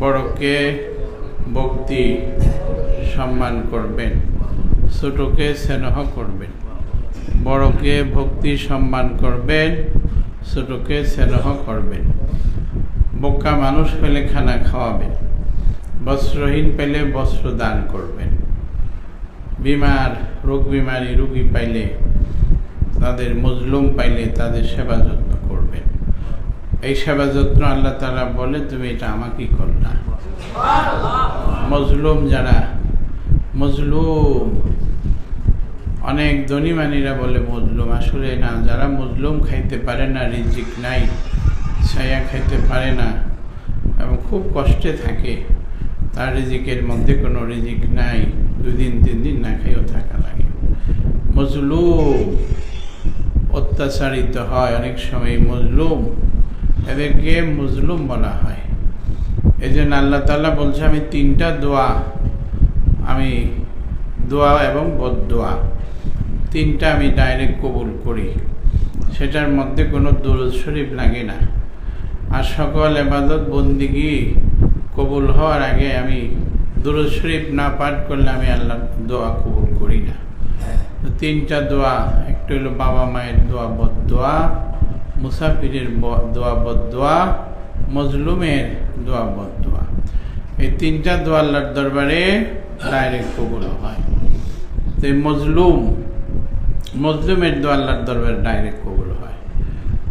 বড়কে ভক্তি সম্মান করবেন, ছোটকে স্নেহ করবেন। বড়কে ভক্তি সম্মান করবেন, ছোটকে স্নেহ করবেন। বোকা মানুষ পেলে খানা খাওয়াবেন, বস্ত্রহীন পেলে বস্ত্র দান করবেন। বিমার, রোগ বিমারি রুগী পাইলে তাদের মজলুম পাইলে তাদের সেবা যত্ন এই সেবা যত্ন আল্লাহ তালা বলে, তুমি এটা আমাকেই করলা মজলুম যারা, মজলুম। অনেক ধনীমানীরা বলে, মজলুম। আসলে না, যারা মজলুম খাইতে পারে না, রিজিক নাই, ছায়া খাইতে পারে না, এবং খুব কষ্টে থাকে, তার রিজিকের মধ্যে কোনো রিজিক নাই, দুদিন, তিন দিন না খাইও থাকা লাগে। মজলুম অত্যাচারিত হয় অনেক সময়, মজলুম এদেরকে মজলুম বলা হয়। এই জন্য আল্লাহ তাল্লাহ বলছে, আমি তিনটা দোয়া, আমি দোয়া এবং বদোয়া তিনটা আমি ডাইরেক্ট কবুল করি। সেটার মধ্যে কোনো দুরুদ শরীফ লাগে না। আর সকল এবাদত বন্দিগি কবুল হওয়ার আগে আমি দুরুদ শরীফ না পাঠ করলে আমি আল্লাহ দোয়া কবুল করি না। তিনটা দোয়া, একটা হলো বাবা মায়ের দোয়া বদোয়া মুসাফিরের দোয়া বদোয়া মজলুমের দোয়া বদোয়া। এই তিনটা দোয়া আল্লাহর দরবারে ডাইরেক্ট কবুল হয়। তো মজলুম মজলুমের দোয়া আল্লাহর দরবারে ডাইরেক্ট কবুল হয়।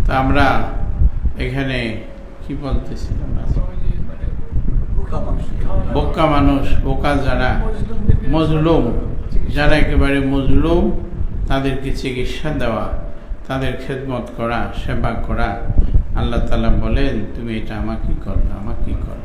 তো আমরা এখানে কি বলতেছিলাম বোকা মানুষ বোকা যারা মজলুম যারা একেবারে মজলুম তাদেরকে চিকিৎসা দেওয়া তাদের খেদমত করা সেবা করা আল্লাহ তালা বলেন তুমি এটা আমাকে করবে আমাকে করো।